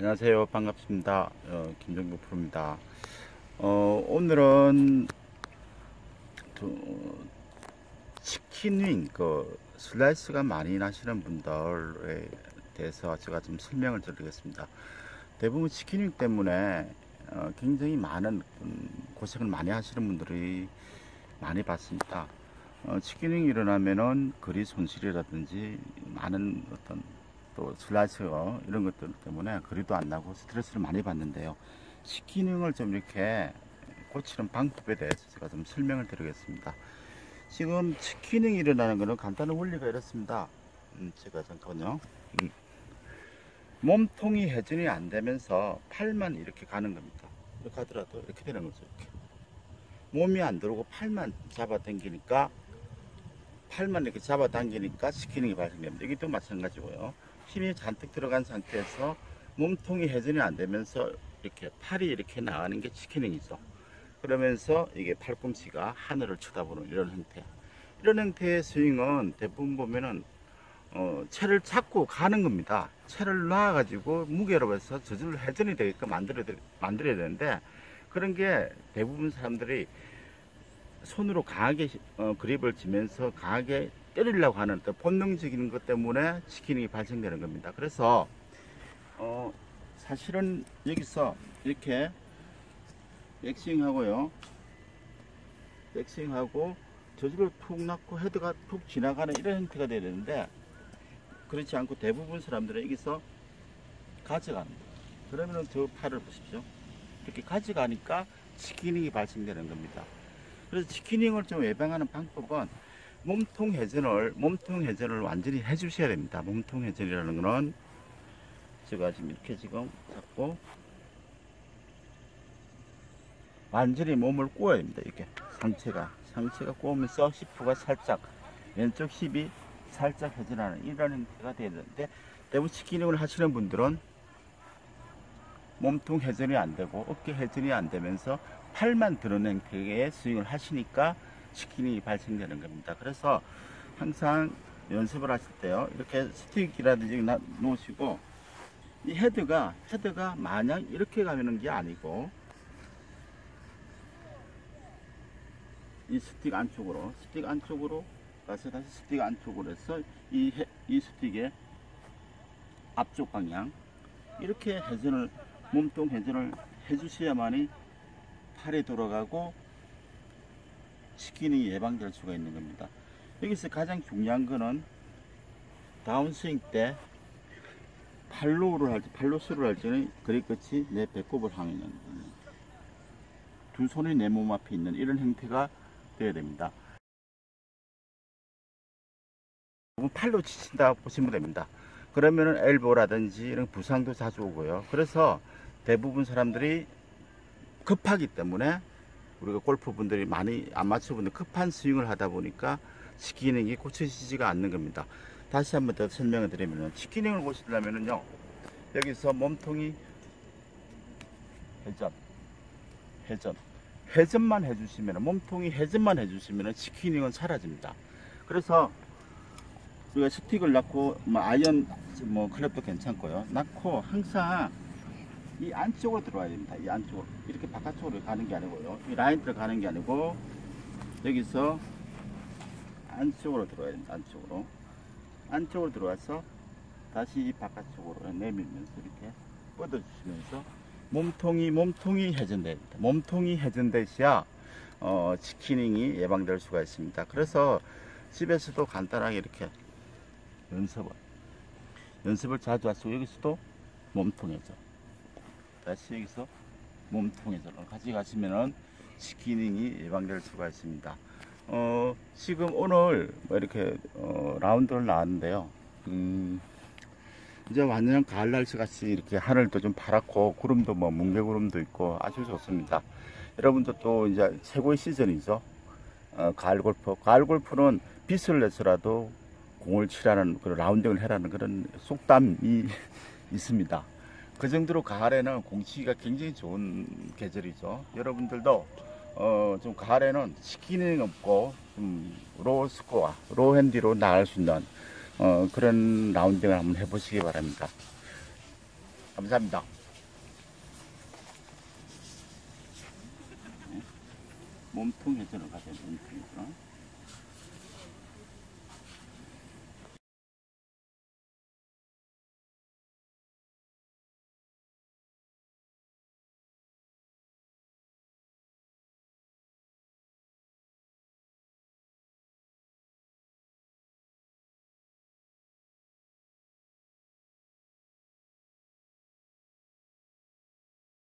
안녕하세요. 반갑습니다. 어, 김정국 프로입니다. 어, 오늘은 또 치킨윙, 그 슬라이스가 많이 나시는 분들에 대해서 제가 좀 설명을 드리겠습니다. 대부분 치킨윙 때문에 어, 굉장히 많은 음, 고생을 많이 하시는 분들이 많이 봤습니다. 어, 치킨윙이 일어나면은 거리 손실이라든지 많은 어떤 또 슬라이스 이런 것들 때문에 거리도 안 나고 스트레스를 많이 받는데요. 치킨윙을 좀 이렇게 고치는 방법에 대해서 제가 좀 설명을 드리겠습니다. 지금 치킨윙이 일어나는 것은 간단한 원리가 이렇습니다. 음, 제가 잠깐만요. 음. 몸통이 회전이 안 되면서 팔만 이렇게 가는 겁니다. 이렇게 하더라도 이렇게 되는 거죠. 이렇게. 몸이 안 들어오고 팔만 잡아당기니까 팔만 이렇게 잡아당기니까 치킨이 발생됩니다. 이게 또 마찬가지고요. 힘이 잔뜩 들어간 상태에서 몸통이 회전이 안 되면서 이렇게 팔이 이렇게 나가는 게 치킨ing이죠. 그러면서 이게 팔꿈치가 하늘을 쳐다보는 이런 형태. 이런 형태의 스윙은 대부분 보면은 어, 채를 잡고 가는 겁니다. 채를 놔가지고 무게로 해서 저절로 회전이 되게끔 만들어야, 만들어야 되는데 그런 게 대부분 사람들이 손으로 강하게 어, 그립을 쥐면서 강하게 때리려고 하는 또 본능적인 것 때문에 치킨이 발생되는 겁니다. 그래서 어, 사실은 여기서 이렇게 백스윙하고요. 백스윙하고 저절로 툭 났고 헤드가 툭 지나가는 이런 형태가 되야 되는데 그렇지 않고 대부분 사람들은 여기서 가져가는 거예요. 그러면 은 저 팔을 보십시오. 이렇게 가져가니까 치킨이 발생되는 겁니다. 그래서 치킨닝을 좀 예방하는 방법은 몸통 회전을 몸통 회전을 완전히 해주셔야 됩니다. 몸통 회전이라는 거는 제가 지금 이렇게 지금 잡고 완전히 몸을 꼬아야 됩니다. 이렇게 상체가 상체가 꼬으면서 히프가 살짝 왼쪽 힙이 살짝 회전하는 이런 형태가 되는데 대부분 치킨닝을 하시는 분들은 몸통 회전이 안 되고 어깨 회전이 안 되면서 팔만 드는 형태의 스윙을 하시니까 치킨이 발생되는 겁니다. 그래서 항상 연습을 하실 때요. 이렇게 스틱이라든지 놓으시고 이 헤드가 헤드가 마냥 이렇게 가는 게 아니고 이 스틱 안쪽으로 스틱 안쪽으로 가서 다시 스틱 안쪽으로 해서 이, 해, 이 스틱의 앞쪽 방향 이렇게 회전을 몸통 회전을 해주셔야만이 팔이 돌아가고 치킨이 예방될 수가 있는 겁니다. 여기서 가장 중요한 거는 다운스윙 때 팔로우를 할 때, 팔로스를 할 때는 그립 끝이 내 배꼽을 향해 있는 두 손이 내 몸 앞에 있는 이런 형태가 되어야 됩니다. 팔로 치신다 보시면 됩니다. 그러면은 엘보라든지 이런 부상도 자주 오고요. 그래서 대부분 사람들이 급하기 때문에 우리가 골프 분들이 많이 아마추어 분들 급한 스윙을 하다 보니까 치킨닝이 고쳐지지가 않는 겁니다. 다시 한 번 더 설명을 드리면 치킨닝을 고치려면요 여기서 몸통이 회전 회전 회전만 해주시면 몸통이 회전만 해주시면 치킨닝은 사라집니다. 그래서 우리가 스틱을 넣고 뭐 아이언 뭐 클럽도 괜찮고요. 넣고 항상 이 안쪽으로 들어와야 됩니다. 이 안쪽으로 이렇게 바깥쪽으로 가는 게 아니고요. 이 라인대로 가는 게 아니고 여기서 안쪽으로 들어와야 됩니다. 안쪽으로 안쪽으로 들어와서 다시 이 바깥쪽으로 내밀면서 이렇게 뻗어주시면서 몸통이 몸통이 회전돼야 됩니다. 몸통이 회전되셔야 어, 치킨닝이 예방될 수가 있습니다. 그래서 집에서도 간단하게 이렇게 연습을 연습을 자주 하시고 여기서도 몸통 회전 다시 여기서 몸통 회전을 가져가시면은 치킨닝이 예방될 수가 있습니다. 어, 지금 오늘 뭐 이렇게 어, 라운드를 나왔는데요. 음, 이제 완전 가을 날씨 같이 이렇게 하늘도 좀 파랗고 구름도 뭐 뭉게구름도 있고 아주 좋습니다. 여러분도 또 이제 최고의 시즌이죠. 어, 가을 골프. 가을 골프는 빛을 내서라도 공을 치라는 그런 라운딩을 해라는 그런 속담이 있습니다. 그 정도로 가을에는 공치기가 굉장히 좋은 계절이죠. 여러분들도 어, 좀 가을에는 치킨이 없고 좀 로우 스코어, 로우 핸디로 나갈 수 있는 어, 그런 라운딩을 한번 해보시기 바랍니다. 감사합니다. 몸통 회전을 가져야 몸통 회전.